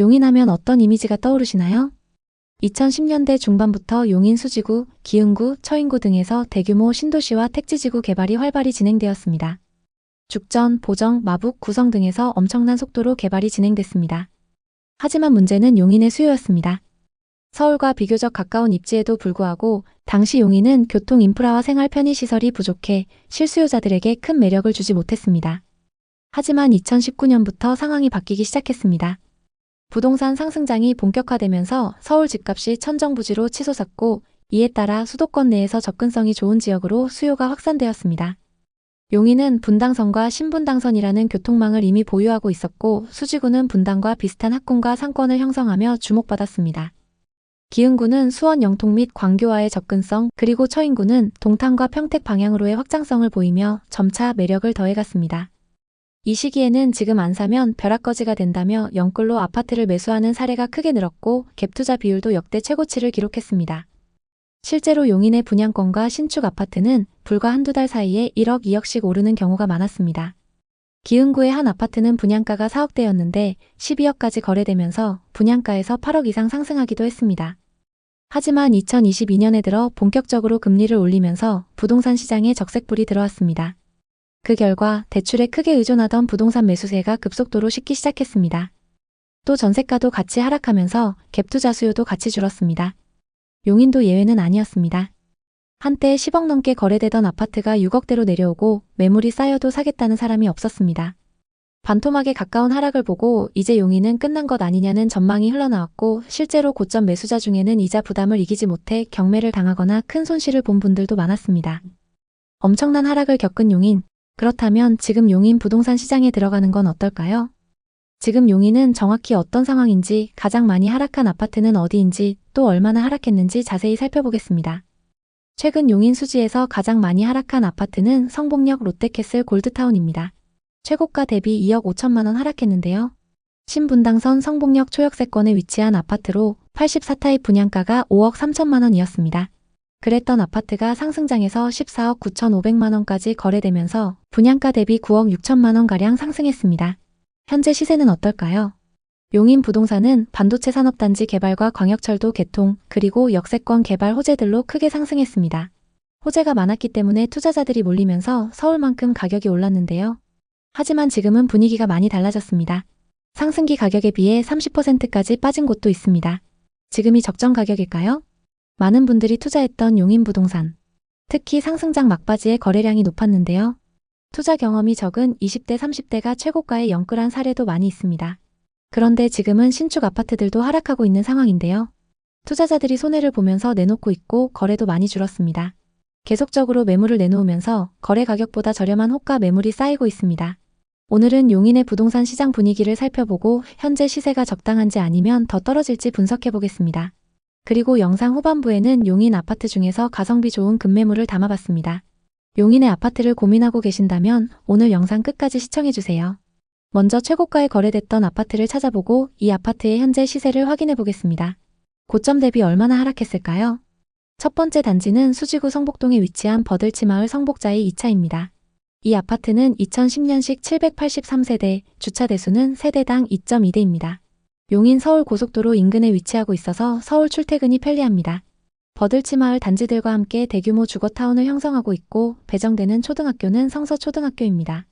용인하면 어떤 이미지가 떠오르시나요? 2010년대 중반부터 용인 수지구, 기흥구, 처인구 등에서 대규모 신도시와 택지지구 개발이 활발히 진행되었습니다. 죽전, 보정, 마북, 구성 등에서 엄청난 속도로 개발이 진행됐습니다. 하지만 문제는 용인의 수요였습니다. 서울과 비교적 가까운 입지에도 불구하고 당시 용인은 교통 인프라와 생활 편의시설이 부족해 실수요자들에게 큰 매력을 주지 못했습니다. 하지만 2019년부터 상황이 바뀌기 시작했습니다. 부동산 상승장이 본격화되면서 서울 집값이 천정부지로 치솟았고 이에 따라 수도권 내에서 접근성이 좋은 지역으로 수요가 확산되었습니다. 용인은 분당선과 신분당선이라는 교통망을 이미 보유하고 있었고 수지구는 분당과 비슷한 학군과 상권을 형성하며 주목받았습니다. 기흥구는 수원 영통 및 광교와의 접근성 그리고 처인구는 동탄과 평택 방향으로의 확장성을 보이며 점차 매력을 더해갔습니다. 이 시기에는 지금 안 사면 벼락거지가 된다며 영끌로 아파트를 매수하는 사례가 크게 늘었고 갭투자 비율도 역대 최고치를 기록했습니다. 실제로 용인의 분양권과 신축 아파트는 불과 한두 달 사이에 1억, 2억씩 오르는 경우가 많았습니다. 기흥구의 한 아파트는 분양가가 4억대였는데 12억까지 거래되면서 분양가에서 8억 이상 상승하기도 했습니다. 하지만 2022년에 들어 본격적으로 금리를 올리면서 부동산 시장에 적색불이 들어왔습니다. 그 결과 대출에 크게 의존하던 부동산 매수세가 급속도로 식기 시작했습니다. 또 전세가도 같이 하락하면서 갭투자 수요도 같이 줄었습니다. 용인도 예외는 아니었습니다. 한때 10억 넘게 거래되던 아파트가 6억대로 내려오고 매물이 쌓여도 사겠다는 사람이 없었습니다. 반토막에 가까운 하락을 보고 이제 용인은 끝난 것 아니냐는 전망이 흘러나왔고 실제로 고점 매수자 중에는 이자 부담을 이기지 못해 경매를 당하거나 큰 손실을 본 분들도 많았습니다. 엄청난 하락을 겪은 용인. 그렇다면 지금 용인 부동산 시장에 들어가는 건 어떨까요? 지금 용인은 정확히 어떤 상황인지, 가장 많이 하락한 아파트는 어디인지, 또 얼마나 하락했는지 자세히 살펴보겠습니다. 최근 용인 수지에서 가장 많이 하락한 아파트는 성북역 롯데캐슬 골드타운입니다. 최고가 대비 2억 5천만 원 하락했는데요. 신분당선 성북역 초역세권에 위치한 아파트로 84타입 분양가가 5억 3천만 원이었습니다. 그랬던 아파트가 상승장에서 14억 9천5백만 원까지 거래되면서 분양가 대비 9억 6천만 원가량 상승했습니다. 현재 시세는 어떨까요? 용인 부동산은 반도체 산업단지 개발과 광역철도 개통, 그리고 역세권 개발 호재들로 크게 상승했습니다. 호재가 많았기 때문에 투자자들이 몰리면서 서울만큼 가격이 올랐는데요. 하지만 지금은 분위기가 많이 달라졌습니다. 상승기 가격에 비해 30%까지 빠진 곳도 있습니다. 지금이 적정 가격일까요? 많은 분들이 투자했던 용인 부동산. 특히 상승장 막바지에 거래량이 높았는데요. 투자 경험이 적은 20대, 30대가 최고가에 영끌한 사례도 많이 있습니다. 그런데 지금은 신축 아파트들도 하락하고 있는 상황인데요. 투자자들이 손해를 보면서 내놓고 있고 거래도 많이 줄었습니다. 계속적으로 매물을 내놓으면서 거래 가격보다 저렴한 호가 매물이 쌓이고 있습니다. 오늘은 용인의 부동산 시장 분위기를 살펴보고 현재 시세가 적당한지 아니면 더 떨어질지 분석해 보겠습니다. 그리고 영상 후반부에는 용인 아파트 중에서 가성비 좋은 급매물을 담아봤습니다. 용인의 아파트를 고민하고 계신다면 오늘 영상 끝까지 시청해주세요. 먼저 최고가에 거래됐던 아파트를 찾아보고 이 아파트의 현재 시세를 확인해 보겠습니다. 고점 대비 얼마나 하락했을까요? 첫 번째 단지는 수지구 성복동에 위치한 버들치마을 성복자의 2차입니다. 이 아파트는 2010년식 783세대, 주차 대수는 세대당 2.2대입니다. 용인 서울 고속도로 인근에 위치하고 있어서 서울 출퇴근이 편리합니다. 버들치 마을 단지들과 함께 대규모 주거타운을 형성하고 있고 배정되는 초등학교는 성서초등학교입니다.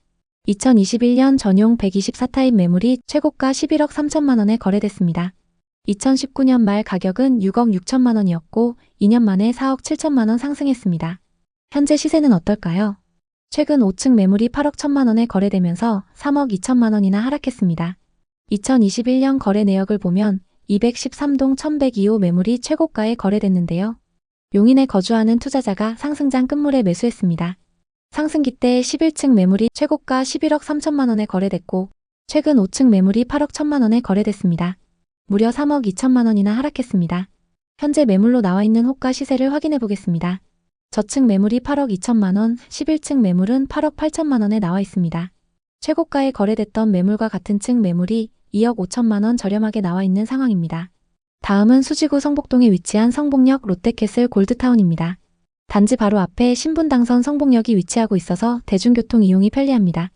2021년 전용 124타입 매물이 최고가 11억 3천만 원에 거래됐습니다. 2019년 말 가격은 6억 6천만 원이었고 2년 만에 4억 7천만 원 상승했습니다. 현재 시세는 어떨까요? 최근 5층 매물이 8억 1천만 원에 거래되면서 3억 2천만 원이나 하락했습니다. 2021년 거래 내역을 보면 213동 1102호 매물이 최고가에 거래됐는데요. 용인에 거주하는 투자자가 상승장 끝물에 매수했습니다. 상승기 때 11층 매물이 최고가 11억 3천만 원에 거래됐고 최근 5층 매물이 8억 1천만 원에 거래됐습니다. 무려 3억 2천만 원이나 하락했습니다. 현재 매물로 나와 있는 호가 시세를 확인해 보겠습니다. 저층 매물이 8억 2천만 원, 11층 매물은 8억 8천만 원에 나와 있습니다. 최고가에 거래됐던 매물과 같은 층 매물이 2억 5천만 원 저렴하게 나와 있는 상황입니다. 다음은 수지구 성복동에 위치한 성복역 롯데캐슬 골드타운입니다. 단지 바로 앞에 신분당선 성복역이 위치하고 있어서 대중교통 이용이 편리합니다.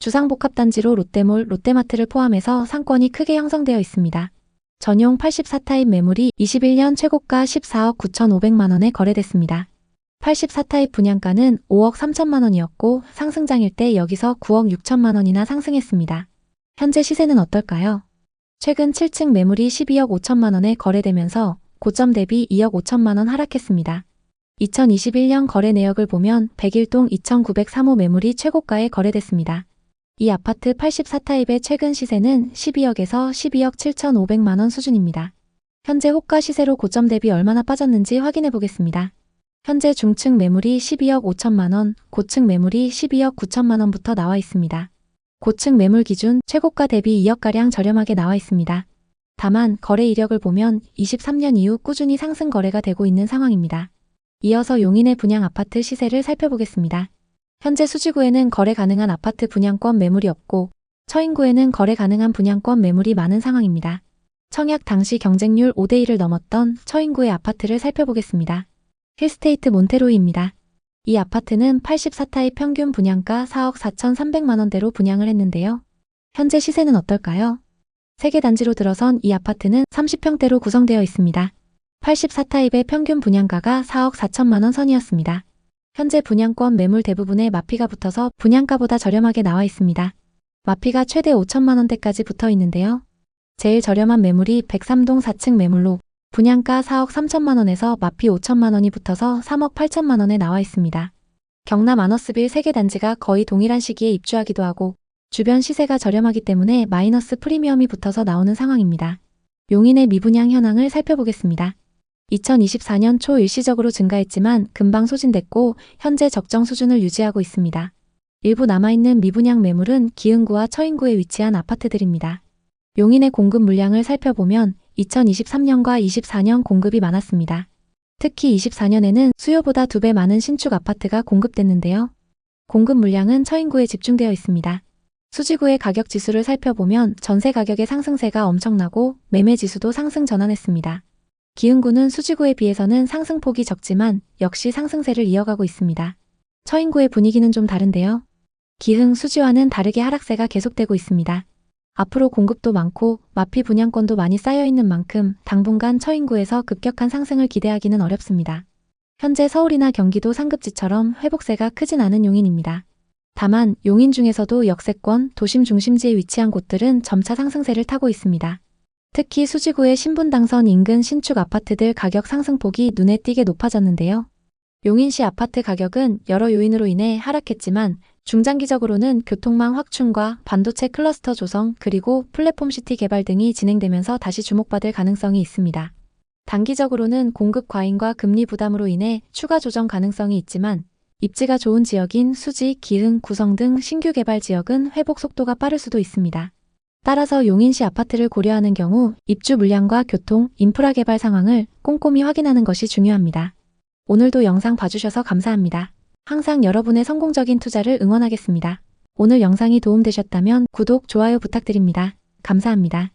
주상복합단지로 롯데몰, 롯데마트를 포함해서 상권이 크게 형성되어 있습니다. 전용 84타입 매물이 21년 최고가 14억 9,500만 원에 거래됐습니다. 84타입 분양가는 5억 3천만 원이었고 상승장일 때 여기서 9억 6천만 원이나 상승했습니다. 현재 시세는 어떨까요? 최근 7층 매물이 12억 5천만 원에 거래되면서 고점 대비 2억 5천만 원 하락했습니다. 2021년 거래 내역을 보면 101동 2,903호 매물이 최고가에 거래됐습니다. 이 아파트 84타입의 최근 시세는 12억에서 12억 7,500만 원 수준입니다. 현재 호가 시세로 고점 대비 얼마나 빠졌는지 확인해 보겠습니다. 현재 중층 매물이 12억 5천만 원, 고층 매물이 12억 9천만 원부터 나와 있습니다. 고층 매물 기준 최고가 대비 2억가량 저렴하게 나와 있습니다. 다만 거래 이력을 보면 23년 이후 꾸준히 상승 거래가 되고 있는 상황입니다. 이어서 용인의 분양 아파트 시세를 살펴보겠습니다. 현재 수지구에는 거래 가능한 아파트 분양권 매물이 없고 처인구에는 거래 가능한 분양권 매물이 많은 상황입니다. 청약 당시 경쟁률 5대1을 넘었던 처인구의 아파트를 살펴보겠습니다. 힐스테이트 몬테로이입니다. 이 아파트는 84타입 평균 분양가 4억 4,300만 원대로 분양을 했는데요. 현재 시세는 어떨까요? 세개 단지로 들어선 이 아파트는 30평대로 구성되어 있습니다. 84타입의 평균 분양가가 4억 4천만 원 선이었습니다. 현재 분양권 매물 대부분에 마피가 붙어서 분양가보다 저렴하게 나와 있습니다. 마피가 최대 5천만 원대까지 붙어 있는데요. 제일 저렴한 매물이 103동 4층 매물로 분양가 4억 3천만 원에서 마피 5천만 원이 붙어서 3억 8천만 원에 나와 있습니다. 경남 아너스빌 3개 단지가 거의 동일한 시기에 입주하기도 하고 주변 시세가 저렴하기 때문에 마이너스 프리미엄이 붙어서 나오는 상황입니다. 용인의 미분양 현황을 살펴보겠습니다. 2024년 초 일시적으로 증가했지만 금방 소진됐고 현재 적정 수준을 유지하고 있습니다. 일부 남아있는 미분양 매물은 기흥구와 처인구에 위치한 아파트들입니다. 용인의 공급 물량을 살펴보면 2023년과 24년 공급이 많았습니다. 특히 24년에는 수요보다 2배 많은 신축 아파트가 공급됐는데요. 공급 물량은 처인구에 집중되어 있습니다. 수지구의 가격 지수를 살펴보면 전세 가격의 상승세가 엄청나고 매매 지수도 상승 전환했습니다. 기흥구는 수지구에 비해서는 상승폭이 적지만 역시 상승세를 이어가고 있습니다. 처인구의 분위기는 좀 다른데요. 기흥, 수지와는 다르게 하락세가 계속되고 있습니다. 앞으로 공급도 많고 마피 분양권도 많이 쌓여 있는 만큼 당분간 처인구에서 급격한 상승을 기대하기는 어렵습니다. 현재 서울이나 경기도 상급지처럼 회복세가 크진 않은 용인입니다. 다만 용인 중에서도 역세권, 도심 중심지에 위치한 곳들은 점차 상승세를 타고 있습니다. 특히 수지구의 신분당선 인근 신축 아파트들 가격 상승폭이 눈에 띄게 높아졌는데요. 용인시 아파트 가격은 여러 요인으로 인해 하락했지만 중장기적으로는 교통망 확충과 반도체 클러스터 조성 그리고 플랫폼 시티 개발 등이 진행되면서 다시 주목받을 가능성이 있습니다. 단기적으로는 공급 과잉과 금리 부담으로 인해 추가 조정 가능성이 있지만 입지가 좋은 지역인 수지, 기흥, 구성 등 신규 개발 지역은 회복 속도가 빠를 수도 있습니다. 따라서 용인시 아파트를 고려하는 경우 입주 물량과 교통, 인프라 개발 상황을 꼼꼼히 확인하는 것이 중요합니다. 오늘도 영상 봐주셔서 감사합니다. 항상 여러분의 성공적인 투자를 응원하겠습니다. 오늘 영상이 도움되셨다면 구독, 좋아요 부탁드립니다. 감사합니다.